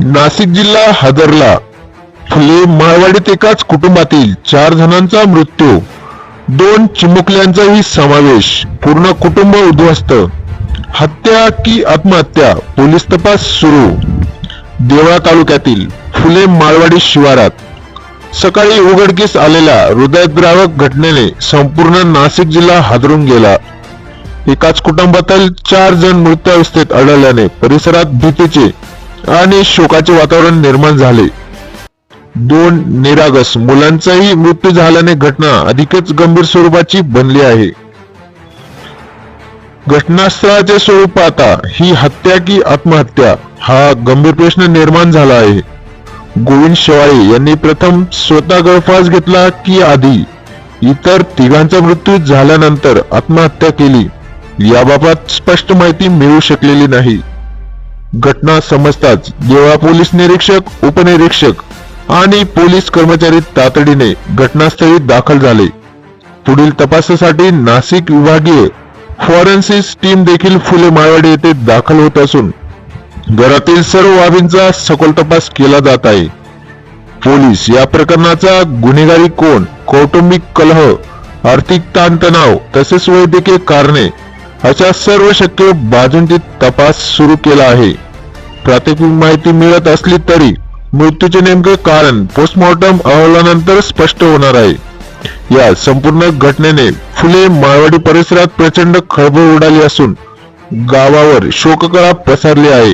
नाशिक जिल्हा हादरला. फुले माळवाडीत एकाच कुटुंबातील चार जणांचा मृत्यू. दोन चिमुकल्यांचाही समावेश. पूर्ण कुटुंब उद्ध्वस्त. हत्या की आत्महत्या? पोलीस तपास सुरू. देवळा तालुक्यातील फुले माळवाडी शिवारात. सकाळी उघडकीस आलेल्या हृदयद्रावक घटनेने संपूर्ण नाशिक जिल्हा हादरून गेला. एकाच कुटुंबातील चार जण मृत्यावस्थेत आढळल्याने परिसरात भीतीचे आणि शोकाचे वातावरण निर्माण झाले. दोन निरागस मुलांचाही मृत्यू झाल्याने घटना अधिकच गंभीर स्वरूपाची बनली आहे. घटनास्थळाचे स्वरूप पाहता ही हत्या की आत्महत्या हा गंभीर प्रश्न निर्माण झाला आहे. गोविंद शेवाळे यांनी प्रथम स्वतः गळफास घेतला की आधी इतर तिघांचा मृत्यू झाल्यानंतर आत्महत्या केली. याबाबत स्पष्ट माहिती मिळू शकलेली नाही. घटना समजताच देवळा पोलीस निरीक्षक उपनिरीक्षक आणि पोलीस कर्मचारी तातडीने घटनास्थळी दाखल झाले. पुढील तपासासाठी नाशिक विभागीय फॉरेन्सिक टीम देखील फुले माळवाडी येथे दाखल होत असून घरातील सर्व बाबींचा सखोल तपास केला जात आहे. पोलीस या प्रकरणाचा गुन्हेगारी कोण कौटुंबिक कलह आर्थिक ताणतणाव तसेच वैद्यकीय कारणे अशा सर्व शक्य बाजूंची तपास सुरू केला आहे. प्राथमिक माहिती मिळत असली तरी मृत्यूचे नेमके कारण पोस्टमॉर्टम अहवालानंतर स्पष्ट होणार आहे. या संपूर्ण घटनेने फुले माळवाडी परिसरात प्रचंड खळबळ उडाली असून गावावर शोककळा पसरली आहे.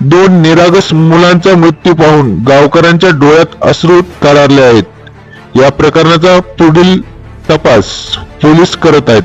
दोन निरागस मुलांचा मृत्यू पाहून गावकऱ्यांच्या डोळ्यात अश्रू तरारले आहेत. या प्रकरणाचा पुढील तपास पोलीस करत आहेत.